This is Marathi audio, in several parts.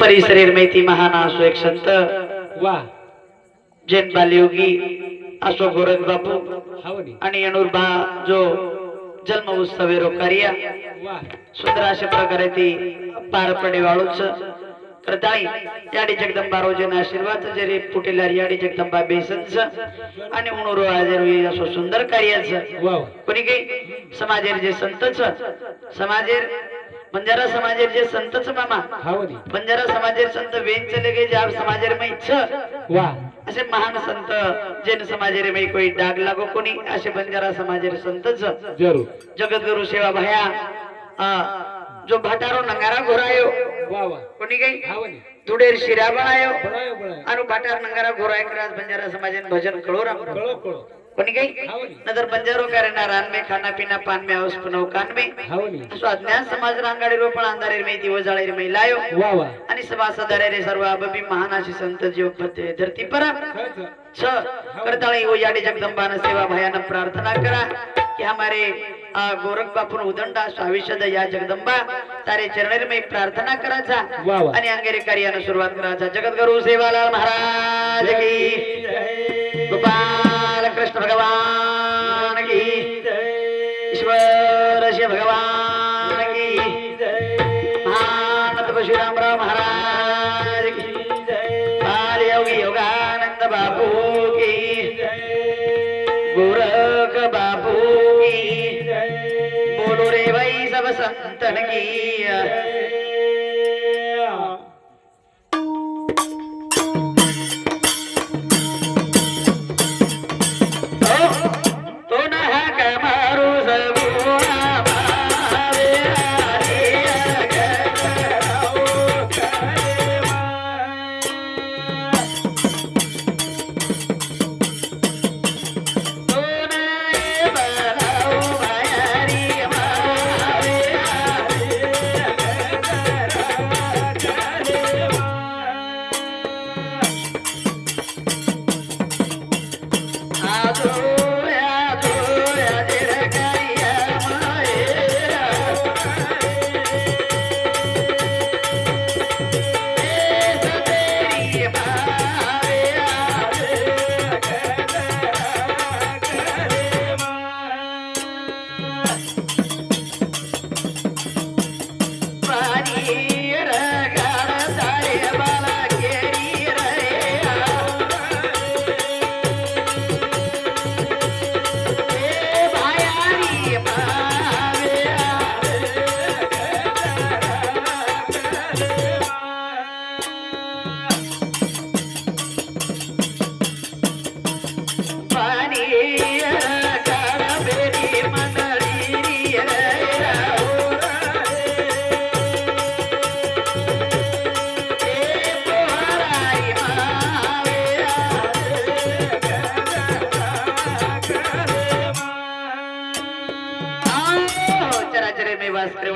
परिसरेर मैती महान असो एक संत. वा. जैन बालयोगी असो गोरख बापू आणि येणूरबा जो जन्म उत्सव कार्य वा. सुंदर अशा प्रकारे ती पार पडे वाळूच करताळी याडी जगदंबा रोजन आशीर्वाद जरी फुटेलार याडी जगदंबा बेसनच. आणि उणुरो हाजर असो सुंदर कार्याचं. कोणी काही? समाजेर जे संतच. समाजेर बंजारा समाजेर जे संतच मामा बंजारा समाजेर संत वेन चले गे ज्या समाजेर मै छ वा. असे महान संत जैन समाजेर मै कोई डाग लागो कोणी असे बंजारा समाजेर संतच. जरूर. जगद्गुरु सेवा भया आ, जो भाटारो नंगारा घोरायो कोणी काही धुडेर शिरा बनायो बळायो आणि भाटार नंगारा घोराय करास बंजारा समाजेन भजन कळो राम. कळो कळो. कोणी काही? नंतर बंजारो करे ना रान में खाना पीना पान में औस पुनव कान में. हावनी असो अज्ञान समाज रांगाडी रोपण अंधारेर में दिवस जाळेर में लायो. आणि सभा सदारे रे सर्व अबबी महानाशी संत जीव फते धरती पर. छ करताळी ओ याडी जगदंबान सेवा भयान प्रार्थना करा कि हमारे गोरख बापून उदंडा या जगदंबा तारे चरणेर में प्रार्थना. आणि अंगेरी कार्यानं सुरुवात जगद्गुरु सेवालाल महाराज की गोपाल कृष्ण भगवान की ईश्वर शिव भगवान की महानत परशुरामराव महाराज की बाल योगी योगानंद बापू की गोरख बापू की बोलो रे भाई सब संतन की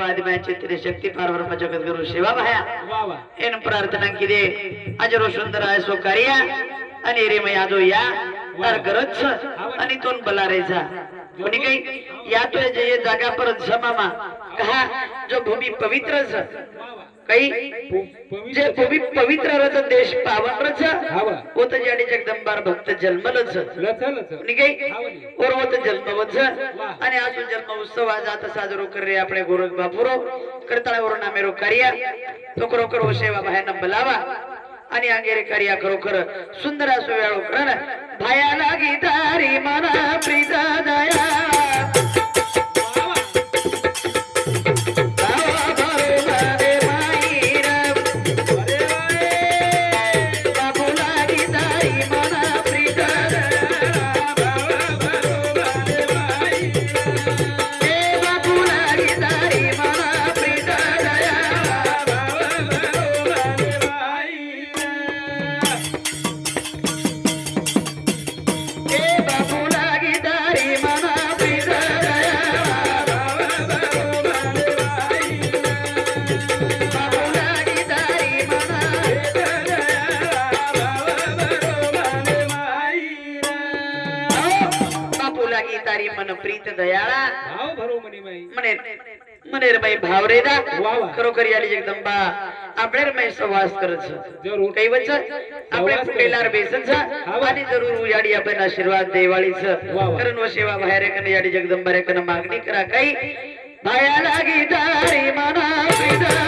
ಮೇ ವಾಸ್ಕರವಾದಿ ಮೇ ಚಿತ್ತಿರ ಶಕ್ತಿ ಪಾರ್ವರ್ಮ ಜಗದ್ಗುರು ಶಿವ ಭಯ वा वा ಏನು ಪ್ರಾರ್ಥನಾ ಕಿದೆ ಅಜರೋ ಸುಂದರ ಸೋ ಕಾರ್ಯ आणि रे मग यादो या तर गरज आणि तोन बलारेचा कोणी काही या तो जे ये जागा परत जमामा कहा जो भूमी पवित्र छ काही जे पवित्र रच देश पावन रच होत जाडी जगदंबार भक्त जन्मलच होत जन्मवच आणि अजून जन्म उत्सव आज आता साजरो कर आपले गोरख बापुरो करताळावर नामेरो कार्य. तो खरोखर हो सेवा बाहेर बोलावा. आणि अंगेरे कार्य खरोखर सुंदर असो वेळ करण भायाला गीतारी मना प्रीत दया. વાહ, વાહ. ખરોખર યાડી જગદંબા આપણે રમાઈ સવાસ કરે છે જરૂર કઈ વચ્ચે આપણે સવાસ કરે. ફૂટેલાર બેસન છે હા, વાહ. આની જરૂર હું યાડી આપણે આશીર્વાદ દેવાળી છે વાહ, વાહ. કરનો સેવા ભારે કને યાડી જગદંબા રે કને માગણી કરા કઈ ભાયા લાગી તારી મના પીડા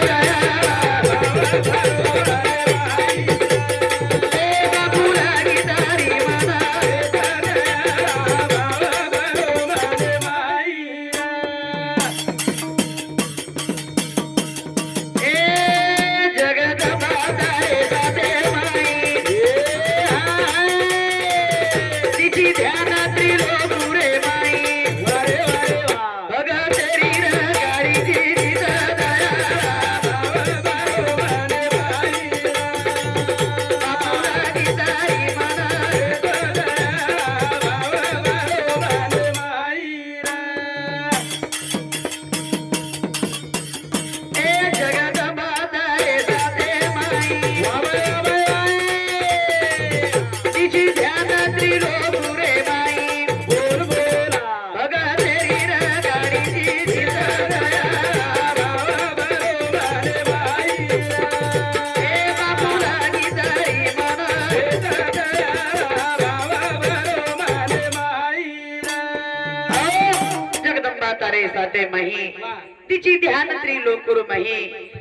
तिची ध्यान त्रिलोकुर मही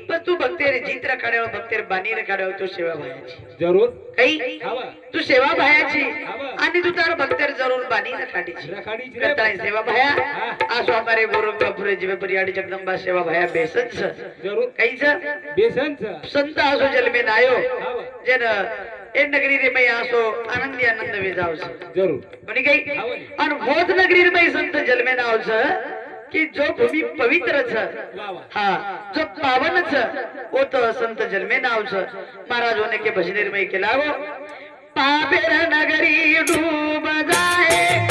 पण तू भक्तेर जित रखाड्यावर भक्तेर बानी रखाड्यावर तू सेवा भायाची જરૂર काही આવા तू सेवा भायाची आवा. आणि तू तार भक्तेर जरूर बानी रखाडीची રખાડી જ રે. કરતાય સેવા ભયા હા. આ સ્વામારે ગોરખ બાપુરે જીવે પરિયાડી જગદંબા સેવા ભયા બેસન છે જરૂર કઈ છે બેસન છે સંત આસો જલમે નાયો આવા. જેન એ નગરી રે મય આસો આનંદી આનંદ વેજાવ છે જરૂર કોની ગઈ આવા. અને ભોજ નગરી રે મય સંત જલમે નાવ છે की जो भूमी पवित्र हा जो पावन वो तो संत जन्मे नाव छ महाराज होने के भजनेर में केला हो. वो पापेर नगरी डूब जाए.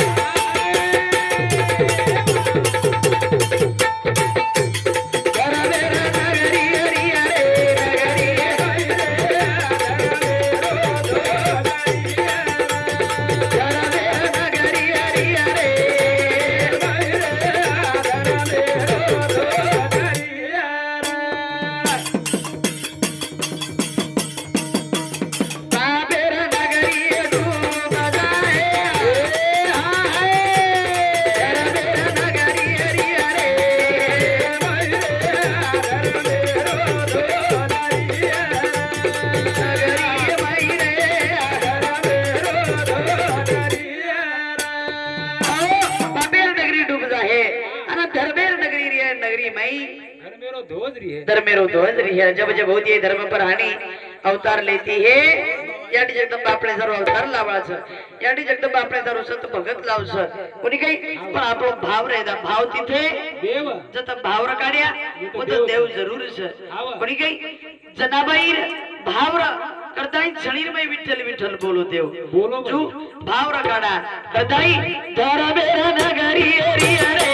जब जब धर्म पर हानी अवतार लेती हे. याठी जगदंबा आपले सर्व अवतार लावायचं. याठी जगदंबा आपले सर्व संत भगत लावसं कोणी काही? पण आपला भाव राहिला भाव तिथे. जता भावर काढ्या. उदं देव. जरूर कोणी काही? जनाबाईर भावर करताई शरीर में विठ्ठल विठ्ठल बोलो देव. बोलो जो भावर काढा. करताई धरा नगरी अरे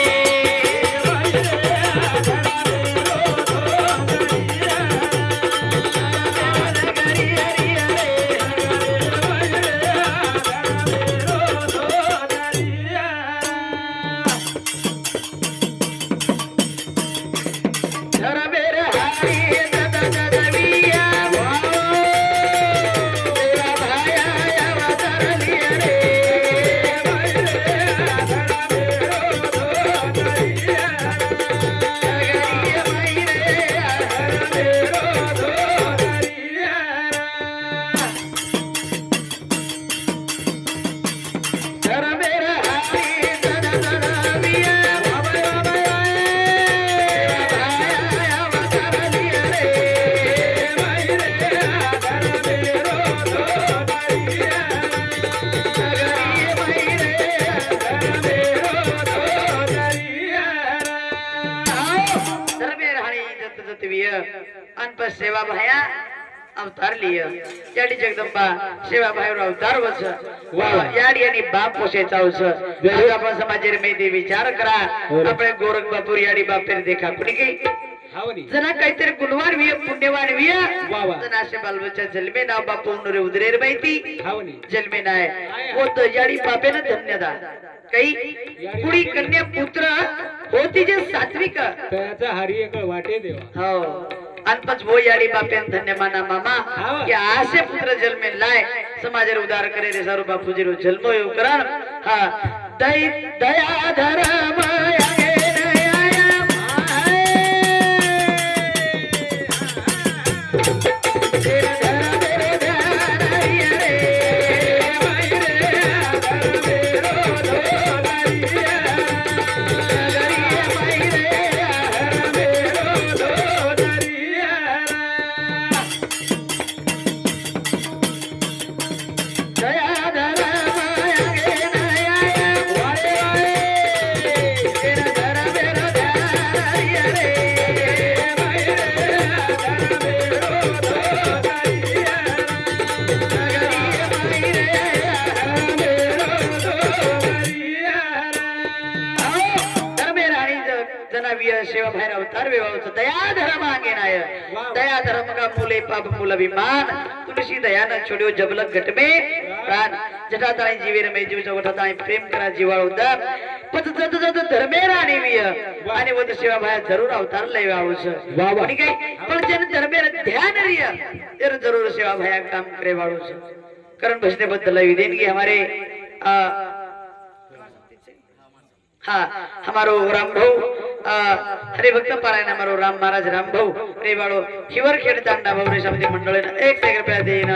सेवा भाया अवतार लिय. याडी जगदंबा सेवा भाईवर अवतार वस. याडी आणि बाप पोसे चावस. आपण समाजे मेदे विचार करा. आपण गोरख बापूर याडी बाप तरी देखा. कुणी काही जना काहीतरी गुणवान विय पुण्यवान विय जना जन्मे नाव बापू रे उदरेर माहिती. जन्मे नाय. होत याडी बापे बापेनं धन्यदा. काही कुणी कन्या पुत्र होती जे सात्विक. त्याचा वाटे देवा. हो. अनपच हो यारी बापेन धन्य माना मामा. कि आसे पुत्र जन्मे लाय. समाज रे उदार करे रे सारू बापूजी रो जन्म यो करण हा दया धरा सर्वे भाऊचं दया धर्म अंगे नाय। दया धर्म का मुले पाप मूल अभिमान। तुलसी दयान छोड्यो जबलक घटमे प्राण जठा ताई जीवेर मे जीव जवठा ताई प्रेम करा जीवाळ होता पत जत जत धर्मेर आणि विय। आणि वद सेवा भाया जरूर अवतार लय वाऊस वावा आणि काय? पण जन धर्मेर ध्यान रिय तर जरूर सेवा भाया काम करे वाळूस। करण भजने बद्दल देनगी हमारे आ, हाँ हमारो राम भाऊ। हरे भक्त पारायण हमारो राम महाराज राम भाऊ रे बाळो हिवर खेड तांडा भाऊ रे समिती मंडळ एक एक रुपया देईन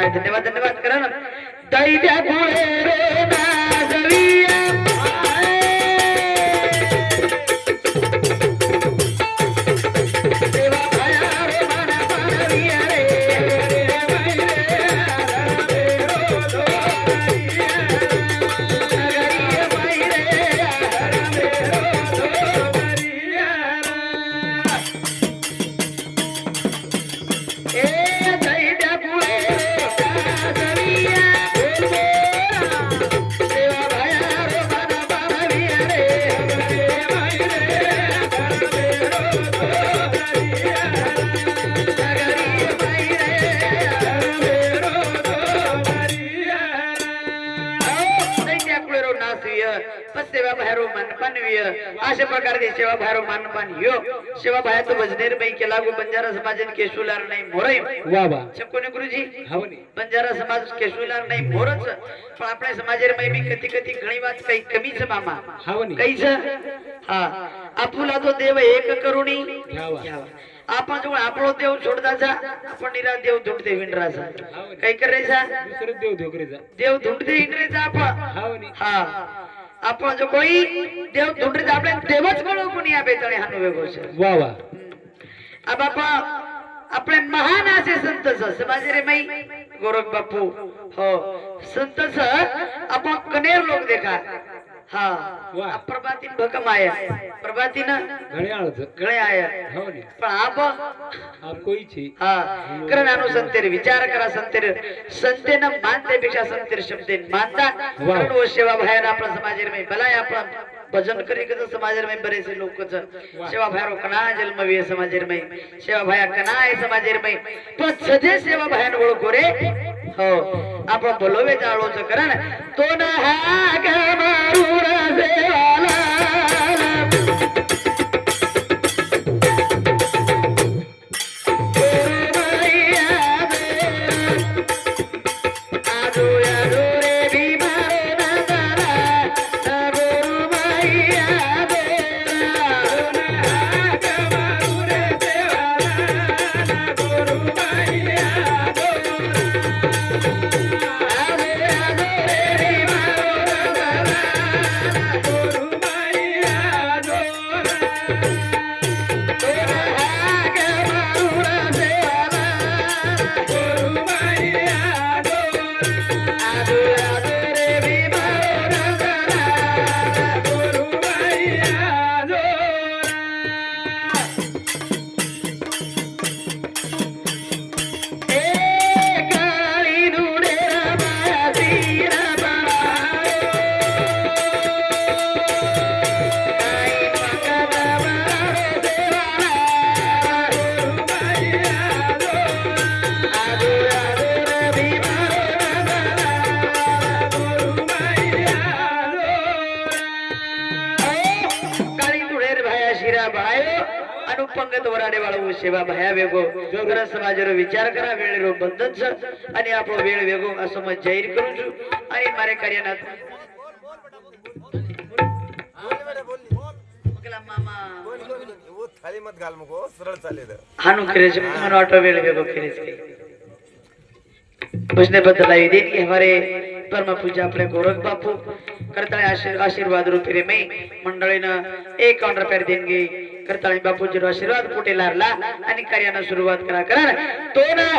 प्रकारची सेवा भार मान यो. सेवा भायात बजनेर बाई केला बंजारा समाज केशुलार नाही मोरय वा वा. छकोने गुरुजी? बंजारा समाज केशुलार नाही मोरच पण आपल्या समाजेर बाई मी कधी कधी घणी वाच काही कमीच मामा. हवनी काहीच? हा. आपुला तो देव एक करुणी. घ्यावा आपण जवळ आपलो देव सोडताचा आपण निरा देव धुंडते विंडराचा. काही करायचा? देव धुंडते विंडराचा आपण. हा. આપણો જો કોઈ દેવ તૂટી તો આપણે દેવ જ ગણો કોની આપે તણે હાનો વેગો છે વાહ વાહ આ બાપા આપણે મહાન આશે સંત છે સમાજ રે ભાઈ ગોરખ બાપુ હો સંત છે આપણ કનેર લોક દેખા हा. प्रभातीन भकम आया प्रभातीन आया पण आप हा कारण अनु संतेर विचार करा संतेर. संतेन मानतेपेक्षा संतेर शब्देन मानता. कारण वो सेवा भायना आपला समाजेर में भलाय आपण भजन करी कसं समाजेर में बरेचसे लोक. सेवा भायरो कना जन्मवी समाजेर में सेवा भाया कना आहे समाजेर में पण सजे सेवा भायान ओळखो रे. हो. आपण बोलवे जाळोच कारण. तो ना हा विचार करा वेळेलो बंधन सर. आणि आपण वेळ वेगो असं मत जाहीर करून देऊ. आणि मारे कार्यानात गोरख बापू. करता आशीर्वाद रूपी रे मी. मंडळीनं एक ऑन रुपये देणगी. करताळे बापूजी आशीर्वाद कुठे लारला आणि कार्यानं सुरुवात करा. कारण तो ना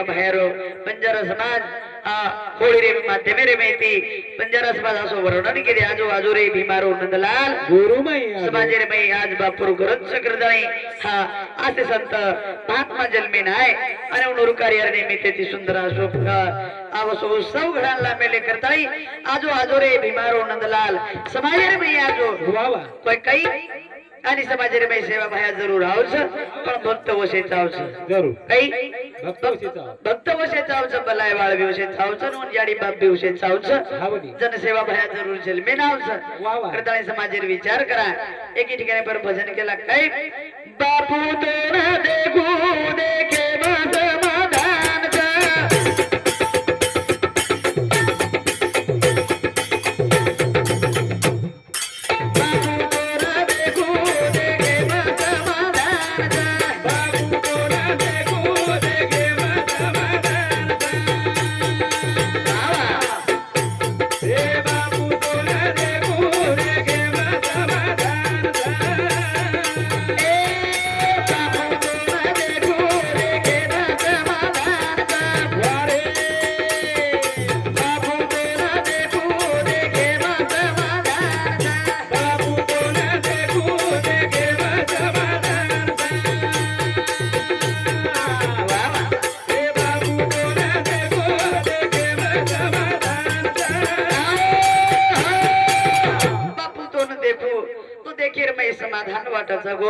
ನಿಮ್ಮ ಮಹಿಳೆಯರು ಬಂಜಾರ ಸಮಾಜ ಆ ಹೋಳಿ રે માધ્યમે રે મેતી પંજારા સમાજ આસો વર્ણન કે આજુ આજુ રે બીમારો નંદલાલ. ગુરુ મય સમાજ રે મય આજ બાપુર ગરજ સકરદાઈ હા આતે સંત મહાત્મા જન્મે નાય અને ઉનોર કાર્ય નિમિત્તે થી સુંદર આસો આવો સૌ ઘડાલા મેલે કરતાઈ આજુ આજુ રે બીમારો નંદલાલ. સમાજ રે મય આજો વાહ. કોઈ કઈ आणि समाजाने मी सेवा भाया जरूर आवश पण भक्त वशेचा आवश जरूर. काही भक्त वशेचा आवश बलाय बाळवी वशेचा आवश नोन जाडी बाबी वशेचा आवश जनसेवा भाया जरूर असेल मी नावच करताना समाजाने विचार करा. एकी ठिकाणी पर भजन केला काही बापू तो ना देखू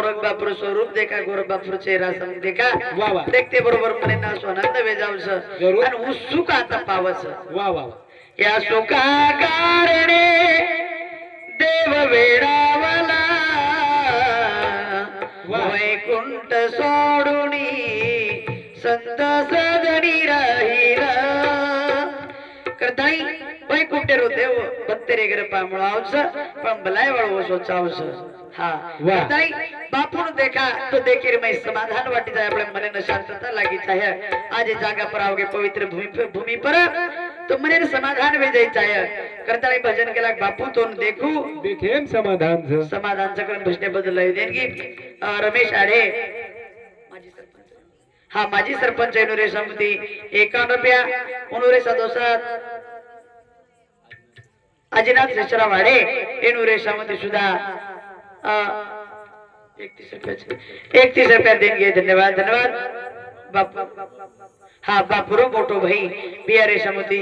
गोरख बापूर स्वरूप देखा गोरख बापूर चेहरा सम देखा वा. देखते बरोबर म्हणे ना. आणि उत्सुक आता पावस वा वा वा. या सुखा कारणे देव वेडावला. वैकुंठ सोडुनी संत सदनी राहिला करताई वैकुंठेरो देव बत्तेरे गर पामळावस पण बलाय वळवसो चावस हा. वा. करताई बापून देखा तो देखीर मैं समाधान वाटी जाए अपने मने न शांतता लागी चाहे आज जागा पर आओगे पवित्र भूमि पर भूमि पर तो मने न समाधान वे जाई चाहे करताई भजन केला बापू तो न देखू देखेम समाधान ज. समाधानचं करून भजने बदल देणगी अं, रमेश आडे. माजी सरपंच. हा माजी सरपंच एनुरे समिती एकावन्न रुपया उनुरे सदोसात अजिनाथ शेषरा वाडे एनुरे समिती सुद्धा अं, एकतीस रुपयाचे एकतीस रुपया देणगी धन्यवाद धन्यवाद बापू हा बापुरो मोठो भाई बिहारे समिती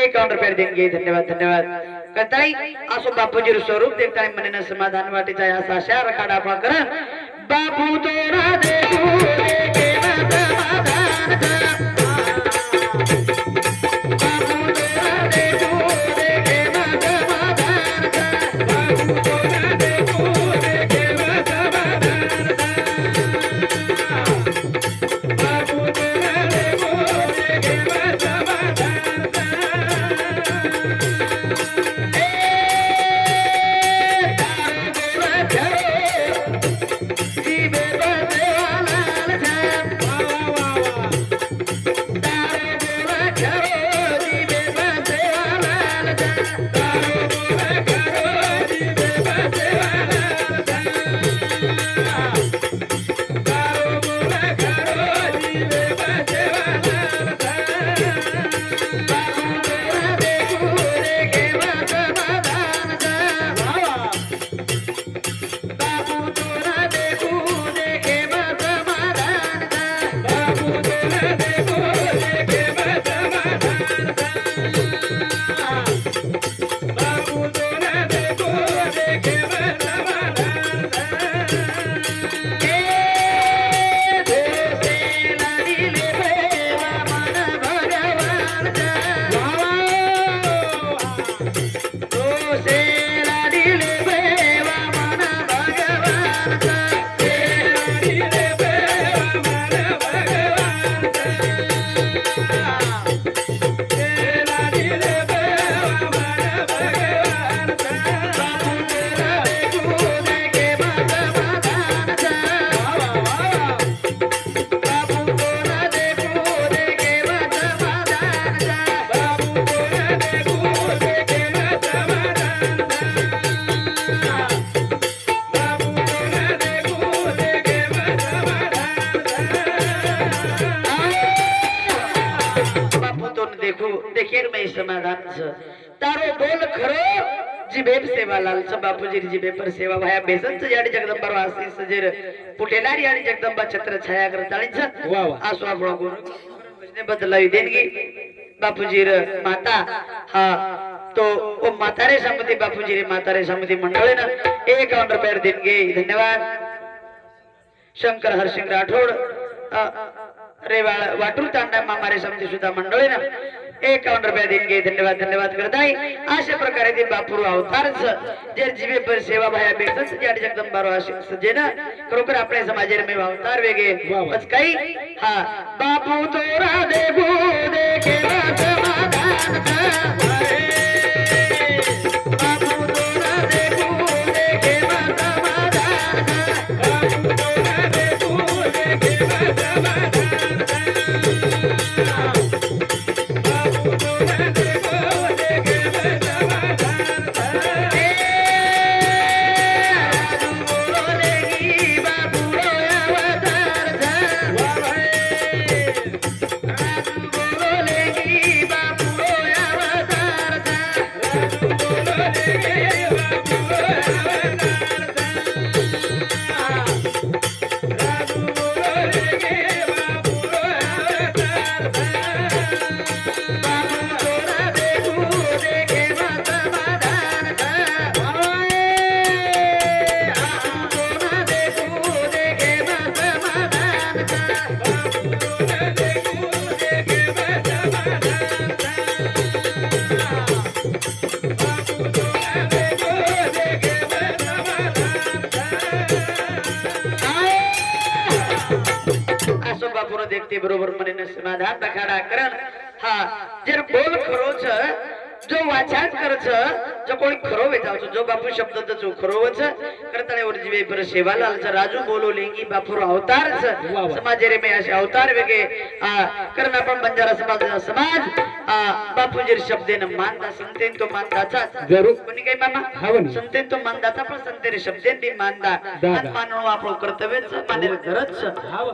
एकावन्न रुपया देणगी धन्यवाद धन्यवाद कताई असो बापूजी स्वरूप देखताय मनेनं समाधान वाटेचा असा आशा रखाडा लालच बापूजी जिभे पर सेवा भाया बेसंच याडी जगदंबा आशीष सजेर पुटेलारी आणि जगदंबा छत्र छाया करताळीच. आसवा गुण बदलावी देणगी. बापूजी र माता हा तो ओ म्हातारे समिती बापूजी रे म्हातारे समिती मंडळी ना एकावन्न रुपये देणगी. धन्यवाद. शंकर हरसिंग राठोड रेवाळ वाटूर तांडा मामारे समिती सुद्धा मंडळी ना एकावन्न रुपया देणगे धन्यवाद धन्यवाद करत आहे. अशा प्रकारे ते बापूर अवतारच जे जीवे पर सेवा भाया बेतच जाडी जगदंबारो असे जे ना खरोखर आपल्या समाजाला मी अवतार वेगे वा वा. बस काही हा. बापू तोरा देबू देखे देखते बरोबर म्हणे समाधान रखाडा करण हा जर बोल खरोच जो वाचार करच जो कोणी खरो वेचावच जो बापू शब्द जो खरोवच करताळेवर जीवे पर सेवा लालच राजू बोलो लेंगी बापूर अवतारच वा वा. समाजे रे मे असे अवतार वेगे आ, कारण आपण बंजारा समाजाचा समाज आ, बापूजीर शब्देन मानता संतेन तो मानताचा जरूर कोणी काही मामा हा म्हणे. संतेन तो मानदाता पण संतेरे शब्देन ती मानदा दादा. आणि मानणं आपलं कर्तव्यच मानेल खरंच हा वा.